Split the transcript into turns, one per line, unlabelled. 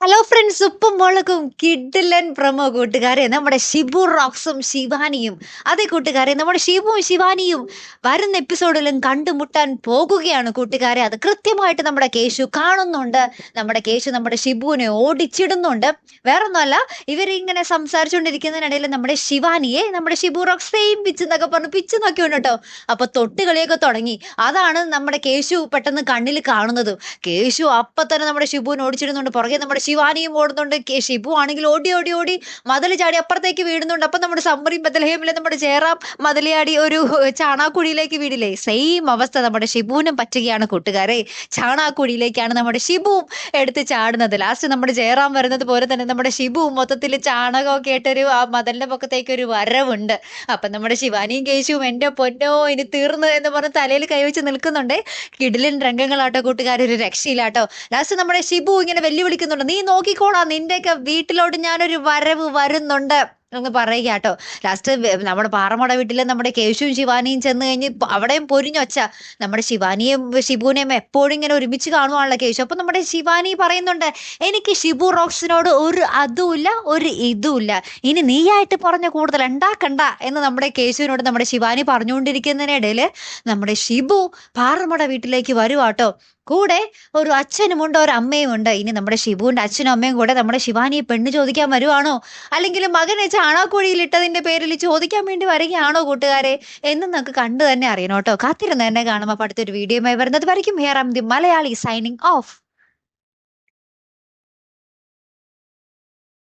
Hello friends ഉപ്പും മുളകും കിഡിലൻ പ്രമോ കൂട്ടുകാരെ നമ്മുടെ ഷിബു റോക്സും ശിവാനിയും. അതെ കൂട്ടുകാരെ നമ്മുടെ ഷിബുവും ശിവാനിയും വരുന്ന എപ്പിസോഡിലും കണ്ടുമുട്ടാൻ പോകുകയാണ് കൂട്ടുകാരെ. അത് കൃത്യമായിട്ട് നമ്മുടെ കേശു കാണുന്നുണ്ട്. നമ്മുടെ കേശു നമ്മുടെ ഷിബുവിനെ ഓടിച്ചിടുന്നുണ്ട്. വേറൊന്നുമല്ല ഇവരിങ്ങനെ സംസാരിച്ചുകൊണ്ടിരിക്കുന്നതിനിടയിൽ നമ്മുടെ ശിവാനിയെ നമ്മുടെ ഷിബു റോക്സ് സെയിം പിച്ച് എന്നൊക്കെ പറഞ്ഞു പിച്ച് നോക്കിയുണ്ട് കേട്ടോ. അപ്പൊ തൊട്ടുകളിയൊക്കെ തുടങ്ങി. അതാണ് നമ്മുടെ കേശു പെട്ടെന്ന് കണ്ണിൽ കാണുന്നത്. കേശു അപ്പൊ തന്നെ നമ്മുടെ ഷിബുവിനെ ഓടിച്ചിടുന്നുണ്ട്. പുറകെ നമ്മുടെ ശിവാനിയും ഓടുന്നുണ്ട്. ഷിബു ആണെങ്കിൽ ഓടി ഓടി ഓടി മതിൽ ചാടി അപ്പുറത്തേക്ക് വീടുന്നുണ്ട് അപ്പം നമ്മുടെ സമ്മറി ബദലഹേമിലെ നമ്മുടെ ജയറാം മതിലയാടി ഒരു ചാണാക്കുഴിയിലേക്ക് വീടില്ലേ സെയിം അവസ്ഥ നമ്മുടെ ഷിബുവിനും പറ്റുകയാണ് കൂട്ടുകാരെ. ചാണാക്കുഴിയിലേക്കാണ് നമ്മുടെ ഷിബുവും എടുത്ത് ചാടുന്നത്. ലാസ്റ്റ് നമ്മുടെ ജയറാം വരുന്നത് പോലെ തന്നെ നമ്മുടെ ഷിബുവും മൊത്തത്തിൽ ചാണകമൊക്കെ ആയിട്ടൊരു ആ മതലിന്റെ പൊക്കത്തേക്ക് ഒരു വരവുണ്ട്. അപ്പം നമ്മുടെ ശിവാനിയും കേശുവും എന്റെ പൊന്നോ ഇനി തീർന്നു എന്ന് പറഞ്ഞ് തലയിൽ കൈവച്ച് നിൽക്കുന്നുണ്ട്. കിടിലൻ രംഗങ്ങളാട്ടോ കൂട്ടുകാർ ഒരു രക്ഷയിലാട്ടോ. ലാസ്റ്റ് നമ്മുടെ ഷിബു ഇങ്ങനെ വെല്ലുവിളിക്കുന്നുണ്ട്. നീ നോക്കിക്കോളാ. നിന്റെയൊക്കെ വീട്ടിലോട്ട് ഞാനൊരു വരവ് വരുന്നുണ്ട് എന്ന് പറയുക കേട്ടോ. ലാസ്റ്റ് നമ്മുടെ പാറമട വീട്ടിൽ നമ്മുടെ കേശുവും ശിവാനിയും ചെന്ന് കഴിഞ്ഞ് അവിടെയും പൊരിഞ്ഞൊച്ച നമ്മുടെ ശിവാനിയും ഷിബുവിനെയും എപ്പോഴും ഇങ്ങനെ ഒരുമിച്ച് കാണുവാണല്ലോ കേശു. അപ്പൊ നമ്മുടെ ശിവാനി പറയുന്നുണ്ട് എനിക്ക് ഷിബു റോക്സിനോട് ഒരു അതുമില്ല ഒരു ഇതുമില്ല. ഇനി നീയായിട്ട് പറഞ്ഞ കൂടുതൽ ഉണ്ടാക്കണ്ട. എന്ന് നമ്മുടെ കേശുവിനോട് നമ്മുടെ ശിവാനി പറഞ്ഞുകൊണ്ടിരിക്കുന്നതിനിടയിൽ നമ്മുടെ ഷിബു പാറമട വീട്ടിലേക്ക് വരുവാട്ടോ കൂടെ ഒരു അച്ഛനും ഉണ്ട് ഒരു അമ്മയും ഉണ്ട്. ഇനി നമ്മുടെ ഷിബുവിന്റെ അച്ഛനും അമ്മയും കൂടെ നമ്മുടെ ശിവാനിയെ പെണ്ണ് ചോദിക്കാൻ വരുവാണോ? അല്ലെങ്കിൽ മകനെ ചാണാക്കുഴിയിൽ ഇട്ടതിന്റെ പേരിൽ ചോദിക്കാൻ വേണ്ടി വരികയാണോ കൂട്ടുകാരെ? എന്ന് നമുക്ക് കണ്ടു തന്നെ അറിയണം കേട്ടോ. കാത്തിരുന്ന് തന്നെ കാണുമ്പോൾ അടുത്തൊരു വീഡിയോയുമായി വരുന്നത് വരയ്ക്കും. Here am the Malayali signing off.